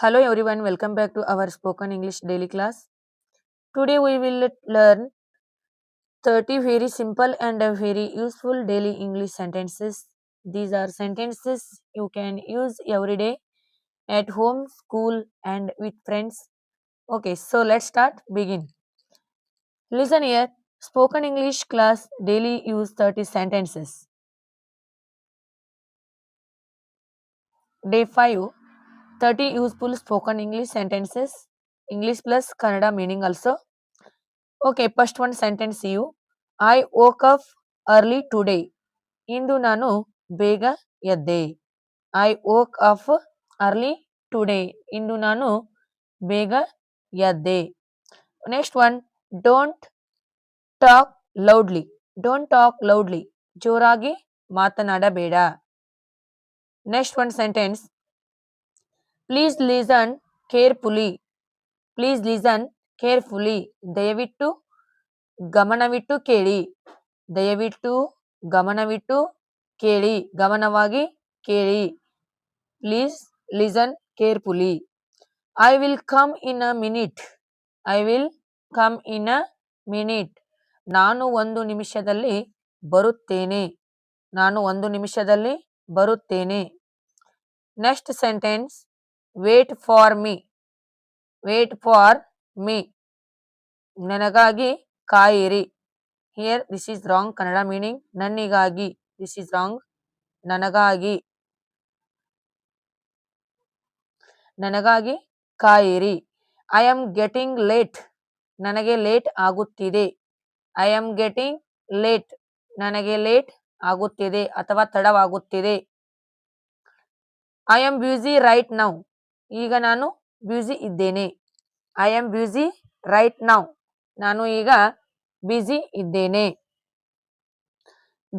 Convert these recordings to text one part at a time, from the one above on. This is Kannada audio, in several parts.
Hello everyone, welcome back to our spoken English daily class. Today we will learn 30 very simple and very useful daily English sentences. These are sentences you can use every day at home, school, and with friends. Okay, so let's start. Begin. Listen here. Spoken English class daily use 30 sentences. Day 5 30 useful spoken English sentences. English plus Kannada meaning also. Okay, first one sentence you. I woke up early today. ಇಂದು ನಾನು ಬೇಗ ಎದ್ದೆ I woke up early today ಇಂದು ನಾನು ಬೇಗ ಎದ್ದೆ next one don't talk loudly don't talk loudly ಜೋರಾಗಿ ಮಾತನಾಡಬೇಡ next one sentence please listen carefully please listen carefully ದಯವಿಟ್ಟು ಗಮನವಿಟ್ಟು ಕೇಳಿ. ದಯವಿಟ್ಟು ಗಮನವಿಟ್ಟು ಕೇಳಿ. ಗಮನವಾಗಿ ಕೇಳಿ. Please listen carefully I will come in a minute I will come in a minute ನಾನು ಒಂದು ನಿಮಿಷದಲ್ಲಿ ಬರುತ್ತೇನೆ. ನಾನು ಒಂದು ನಿಮಿಷದಲ್ಲಿ ಬರುತ್ತೇನೆ. Next sentence wait for me wait for me ನನಗಾಗಿ ಕಾಯಿರಿ. Here this is wrong Kannada meaning ನನ್ನಿಗಾಗಿ this is wrong ನನಗಾಗಿ. ನನಗಾಗಿ ಕಾಯಿರಿ. ಐ ಆಮ್ ಗೆಟಿಂಗ್ ಲೇಟ್ ನನಗೆ ಲೇಟ್ ಆಗುತ್ತಿದೆ. ಐ ಆಮ್ ಗೆಟಿಂಗ್ ಲೇಟ್ ನನಗೆ ಲೇಟ್ ಆಗುತ್ತಿದೆ ಅಥವಾ ತಡವಾಗುತ್ತಿದೆ. I am busy right now ಈಗ ನಾನು ಬ್ಯೂಸಿ ಇದ್ದೇನೆ. I am busy right now ನಾನು ಈಗ ಬ್ಯುಸಿ ಇದ್ದೇನೆ.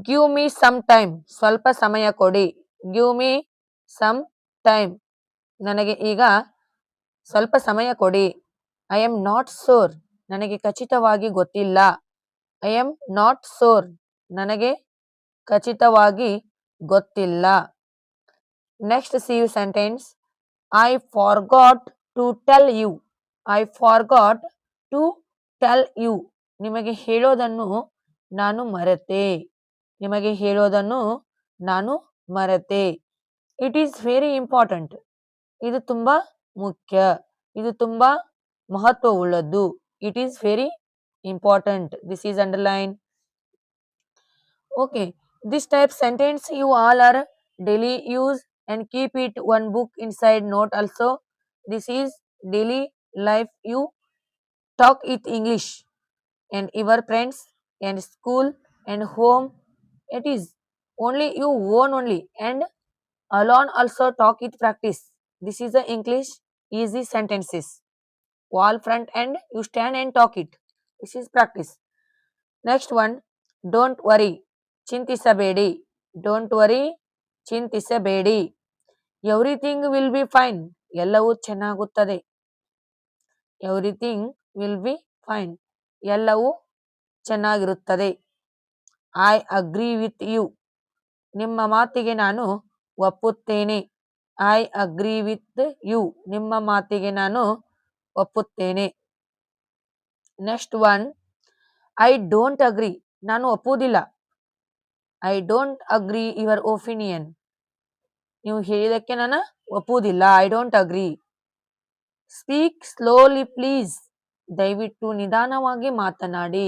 ಗಿವ್ ಮೀ ಸಮ್ ಟೈಮ್ ಸ್ವಲ್ಪ ಸಮಯ ಕೊಡಿ. ಗಿವ್ ಮೀ ಸಮ್ ಟೈಮ್ ನನಗೆ ಈಗ ಸ್ವಲ್ಪ ಸಮಯ ಕೊಡಿ. ಐ ಆಮ್ ನಾಟ್ ಸೋರ್ ನನಗೆ ಖಚಿತವಾಗಿ ಗೊತ್ತಿಲ್ಲ. ಐ ಆಮ್ ನಾಟ್ ಸೋರ್ ನನಗೆ ಖಚಿತವಾಗಿ ಗೊತ್ತಿಲ್ಲ. Next see you sentence I forgot to tell you I forgot to tell you ನಿಮಗೆ ಹೇಳೋದನ್ನು ನಾನು ಮರೆತೆ. ನಿಮಗೆ ಹೇಳೋದನ್ನು ನಾನು ಮರೆತೆ. ಇಟ್ ಈಸ್ ವೆರಿ ಇಂಪಾರ್ಟೆಂಟ್ ಇದು ತುಂಬ ಮುಖ್ಯ. ಇದು ತುಂಬ ಮಹತ್ವವುಳ್ಳದ್ದು. It is very important this is underline okay this type sentence you all are daily use and keep it one book inside note also. This is daily life you talk it English and your friends and school and home. It is only you own only and alone also talk it practice. This is the English easy sentences. Wall front and you stand and talk it. This is practice. Next one, don't worry, chintisabedi. Don't worry, chintisabedi. Everything will be fine ಎಲ್ಲವೂ ಚೆನ್ನಾಗುತ್ತದೆ. ಎವ್ರಿಥಿಂಗ್ ವಿಲ್ ಬಿ ಫೈನ್ ಎಲ್ಲವೂ ಚೆನ್ನಾಗಿರುತ್ತದೆ. ಐ ಅಗ್ರಿ ವಿತ್ ಯು ನಿಮ್ಮ ಮಾತಿಗೆ ನಾನು ಒಪ್ಪುತ್ತೇನೆ. ಐ ಅಗ್ರಿ ವಿತ್ ಯು ನಿಮ್ಮ ಮಾತಿಗೆ ನಾನು ಒಪ್ಪುತ್ತೇನೆ. Next one I don't agree ನಾನು ಒಪ್ಪುವುದಿಲ್ಲ. I don't agree your opinion ನೀವು ಹೇಳಿದಕ್ಕೆ ನಾನು ಒಪ್ಪುವುದಿಲ್ಲ. I don't agree speak slowly please ದಯವಿಟ್ಟು ನಿಧಾನವಾಗಿ ಮಾತನಾಡಿ.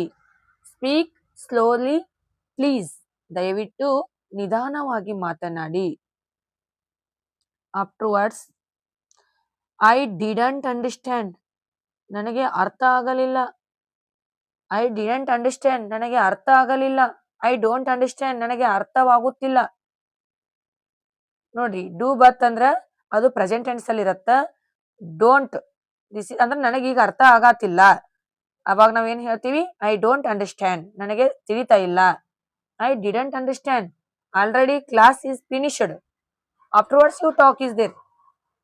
ಸ್ಪೀಕ್ ಸ್ಲೋಲಿ ಪ್ಲೀಸ್ ದಯವಿಟ್ಟು ನಿಧಾನವಾಗಿ ಮಾತನಾಡಿ. ಆಫ್ಟರ್ವರ್ಡ್ಸ್ ಐ ಡಿಡಂಟ್ ಅಂಡರ್ಸ್ಟ್ಯಾಂಡ್ ನನಗೆ ಅರ್ಥ ಆಗಲಿಲ್ಲ. ಐ ಡಿಡಂಟ್ ಅಂಡರ್ಸ್ಟ್ಯಾಂಡ್ ನನಗೆ ಅರ್ಥ ಆಗಲಿಲ್ಲ. ಐ ಡೋಂಟ್ ಅಂಡರ್ಸ್ಟ್ಯಾಂಡ್ ನನಗೆ ಅರ್ಥವಾಗುತ್ತಿಲ್ಲ. ನೋಡ್ರಿ ಡೂ ಬತ್ ಅಂದ್ರ ಅದು ಪ್ರೆಸೆಂಟ್ ಟೆನ್ಸ್ ಅಲ್ಲಿ ಇರತ್ತ. ಡೋಂಟ್ ದಿಸ್ ಅಂದ್ರೆ ನನಗೆ ಈಗ ಅರ್ಥ ಆಗತ್ತಿಲ್ಲ ಅವಾಗ ನಾವ್ ಏನ್ ಹೇಳ್ತೀವಿ? ಐ ಡೋಂಟ್ ಅಂಡರ್ಸ್ಟ್ಯಾಂಡ್ ನನಗೆ ತಿಳಿತಾ ಇಲ್ಲ. I didn't understand already class is finished afterwards you talk is there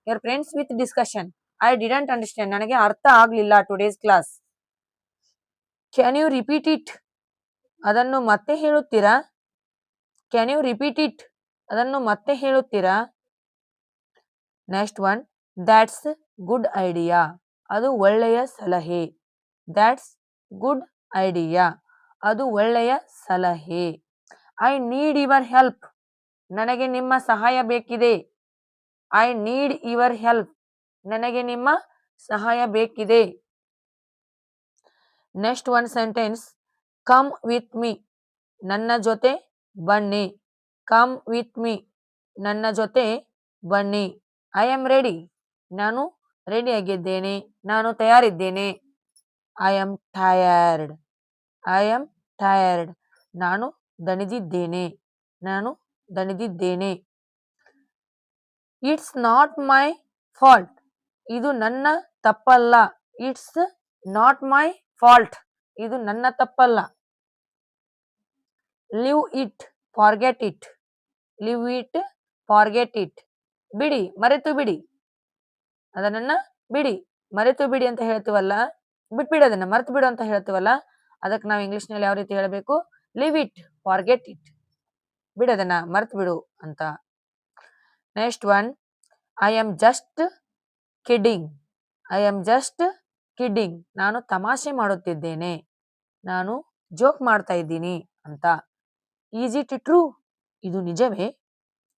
your friends with discussion I didn't understand ನನಗೆ ಅರ್ಥ ಆಗ್ಲಿಲ್ಲ today's class can you repeat it ಅದನ್ನು ಮತ್ತೆ ಹೇಳುತ್ತೀರಾ? ಕ್ಯಾನ್ ಯು ರಿಪೀಟ್ ಇಟ್ ಅದನ್ನು ಮತ್ತೆ ಹೇಳುತ್ತೀರಾ? Next one that's good idea ಅದು ಒಳ್ಳೆಯ ಸಲಹೆ. ದ್ಯಾಟ್ಸ್ ಗುಡ್ ಐಡಿಯಾ ಅದು ಒಳ್ಳೆಯ ಸಲಹೆ. ಐ ನೀಡ್ ಯುವರ್ ಹೆಲ್ಪ್ ನನಗೆ ನಿಮ್ಮ ಸಹಾಯ ಬೇಕಿದೆ. ಐ ನೀಡ್ ಯುವರ್ ಹೆಲ್ಪ್ ನನಗೆ ನಿಮ್ಮ ಸಹಾಯ ಬೇಕಿದೆ. Next one sentence come with me ನನ್ನ ಜೊತೆ ಬನ್ನಿ. ಕಮ್ ವಿತ್ ಮೀ ನನ್ನ ಜೊತೆ ಬನ್ನಿ. ಐ ಆಮ್ ರೆಡಿ ನಾನು ರೆಡಿ ಆಗಿದ್ದೇನೆ. ನಾನು ತಯಾರಿದ್ದೇನೆ. I am tired I am tired ನಾನು ದಣಿದಿದ್ದೇನೆ. ನಾನು ದಣಿದಿದ್ದೇನೆ. ಇಟ್ಸ್ ನಾಟ್ ಮೈ ಫಾಲ್ಟ್ ಇದು ನನ್ನ ತಪ್ಪಲ್ಲ. ಇಟ್ಸ್ ನಾಟ್ ಮೈ ಫಾಲ್ಟ್ ಇದು ನನ್ನ ತಪ್ಪಲ್ಲ. Leave it forget it leave it forget it ಬಿಡಿ, ಮರೆತು ಬಿಡಿ. ಅದನ್ನ ಬಿಡಿ, ಮರೆತು ಬಿಡಿ ಅಂತ ಹೇಳ್ತೀವಲ್ಲ? ಬಿಟ್ಬಿಡಿ ಅದನ್ನ ಮರೆತು ಬಿಡು ಅಂತ ಹೇಳ್ತೀವಲ್ಲ? ಅದಕ್ಕೆ ನಾವು ಇಂಗ್ಲಿಷ್ನಲ್ಲಿ ಯಾವ ರೀತಿ ಹೇಳಬೇಕು? ಲಿವ್ ಇಟ್ ಫಾರ್ಗೆಟ್ ಇಟ್ ಬಿಡದನ್ನ ಮರೆತು ಬಿಡು ಅಂತ. Next one I am just kidding I am just kidding ನಾನು ತಮಾಷೆ ಮಾಡುತ್ತಿದ್ದೇನೆ. ನಾನು ಜೋಕ್ ಮಾಡ್ತಾ ಇದ್ದೀನಿ ಅಂತ. ಈಸ್ ಇಟ್ ಟ್ರೂ ಇದು ನಿಜವೇ?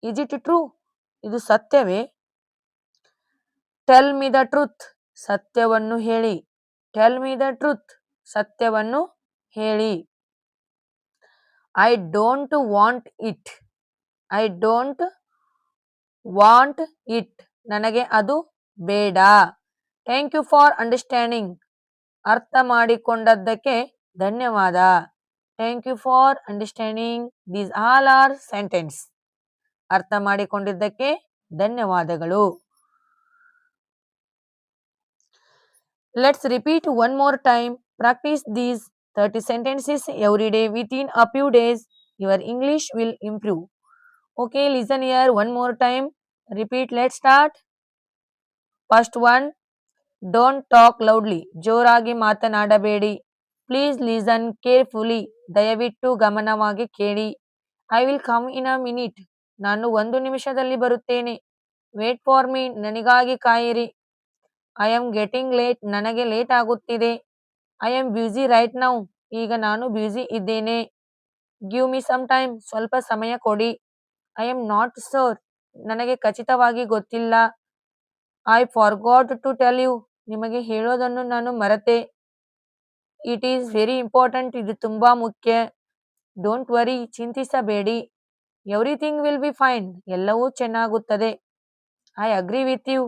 ಈಜಿ ಇಟ್ ಟ್ರೂ ಇದು ಸತ್ಯವೇ? ಟೆಲ್ ಮಿ ದ ಟ್ರೂತ್ ಸತ್ಯವನ್ನು ಹೇಳಿ. ಟೆಲ್ ಮಿ ದ ಟ್ರೂತ್ ಸತ್ಯವನ್ನು ಹೇಳಿ. I don't want it I don't want it ನನಗೆ ಅದು ಬೇಡ. ಥ್ಯಾಂಕ್ ಯು ಫಾರ್ ಅಂಡರ್ಸ್ಟ್ಯಾಂಡಿಂಗ್ ಅರ್ಥ ಮಾಡಿಕೊಂಡದ್ದಕ್ಕೆ ಧನ್ಯವಾದ. Thank you for understanding these all are sentence ಅರ್ಥ ಮಾಡಿಕೊಂಡಿದ್ದಕ್ಕೆ ಧನ್ಯವಾದಗಳು. Let's repeat one more time practice these thirty sentences every day within a few days your English will improve okay listen here one more time repeat let start first one don't talk loudly ಜೋರಾಗಿ ಮಾತನಾಡಬೇಡಿ. ಪ್ಲೀಸ್ ಲೀಸನ್ ಕೇರ್ಫುಲಿ ದಯವಿಟ್ಟು ಗಮನವಾಗಿ ಕೇಳಿ. I will come in a minute ನಾನು ಒಂದು ನಿಮಿಷದಲ್ಲಿ ಬರುತ್ತೇನೆ. ವೇಟ್ ಫಾರ್ ಮೀ ನನಗಾಗಿ ಕಾಯಿರಿ. ಐ ಆಮ್ ಗೆಟಿಂಗ್ ಲೇಟ್ ನನಗೆ ಲೇಟ್ ಆಗುತ್ತಿದೆ. I am busy right now ಈಗ ನಾನು ಬ್ಯೂಸಿ ಇದ್ದೇನೆ. ಗಿವ್ ಮಿ ಸಮ್ ಟೈಮ್ ಸ್ವಲ್ಪ ಸಮಯ ಕೊಡಿ. ಐ ಆಮ್ ನಾಟ್ ಸೋರ್ ನನಗೆ ಖಚಿತವಾಗಿ ಗೊತ್ತಿಲ್ಲ. I forgot to tell you ನಿಮಗೆ ಹೇಳೋದನ್ನು ನಾನು ಮರೆತೆ. ಇಟ್ ಈಸ್ ವೆರಿ ಇಂಪಾರ್ಟೆಂಟ್ ಇದು ತುಂಬಾ ಮುಖ್ಯ. ಡೋಂಟ್ ವರಿ ಚಿಂತಿಸಬೇಡಿ. ಎವ್ರಿಥಿಂಗ್ ವಿಲ್ ಬಿ ಫೈನ್ ಎಲ್ಲವೂ ಚೆನ್ನಾಗುತ್ತದೆ. ಐ ಅಗ್ರಿ ವಿತ್ ಯು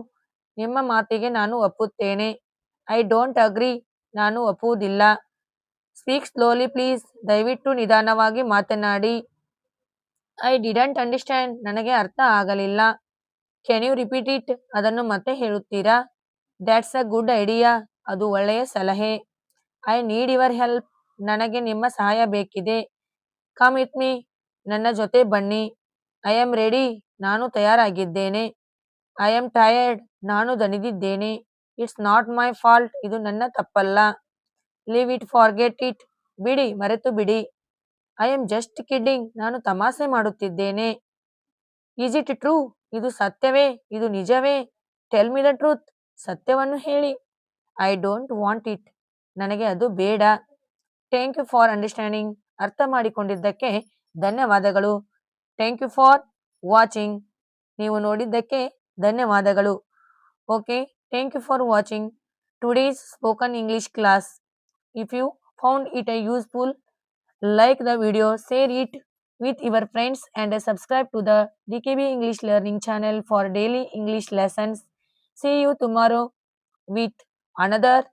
ನಿಮ್ಮ ಮಾತಿಗೆ ನಾನು ಒಪ್ಪುತ್ತೇನೆ. ಐ ಡೋಂಟ್ ಅಗ್ರಿ ನಾನು ಒಪ್ಪುವುದಿಲ್ಲ. ಸ್ಪೀಕ್ ಸ್ಲೋಲಿ ಪ್ಲೀಸ್ ದಯವಿಟ್ಟು ನಿಧಾನವಾಗಿ ಮಾತನಾಡಿ. ಐ ಡಿಡಂಟ್ ಅಂಡರ್ಸ್ಟ್ಯಾಂಡ್ ನನಗೆ ಅರ್ಥ ಆಗಲಿಲ್ಲ. ಕ್ಯಾನ್ ಯು ರಿಪೀಟ್ ಇಟ್ ಅದನ್ನು ಮತ್ತೆ ಹೇಳುತ್ತೀರಾ? ದ್ಯಾಟ್ಸ್ ಅ ಗುಡ್ ಐಡಿಯಾ ಅದು ಒಳ್ಳೆಯ ಸಲಹೆ. I need your help. ನನಗೆ ನಿಮ್ಮ ಸಹಾಯ ಬೇಕಿದೆ. Come with me. ನನ್ನ ಜೊತೆ ಬನ್ನಿ. I am ready. ನಾನು ತಯಾರಾಗಿದ್ದೇನೆ. I am tired. ನಾನು ದಣಿದಿದ್ದೇನೆ. It's not my fault. ಇದು ನನ್ನ ತಪ್ಪಲ್ಲ. Leave it, forget it. ಬಿಡಿ, ಮರೆತು ಬಿಡಿ. I am just kidding. ನಾನು ತಮಾಷೆ ಮಾಡುತ್ತಿದ್ದೇನೆ. Is it true? ಇದು ಸತ್ಯವೇ? ಇದು ನಿಜವೇ? Tell me the truth. ಸತ್ಯವನ್ನು ಹೇಳಿ. I don't want it. ನನಗೆ ಅದು ಬೇಡ. Thank you for understanding. ಅರ್ಥ ಮಾಡಿಕೊಂಡಿದ್ದಕ್ಕೆ ಧನ್ಯವಾದಗಳು. Thank you for watching. ನೀವು ನೋಡಿದ್ದಕ್ಕೆ ಧನ್ಯವಾದಗಳು. Okay, thank you for watching. Today's spoken English class. If you found it a useful, like the video share it with your friends and subscribe to the D K B English learning channel for daily English lessons. See you tomorrow with another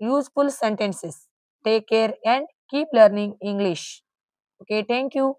useful sentences. Take care and keep learning english. Okay thank you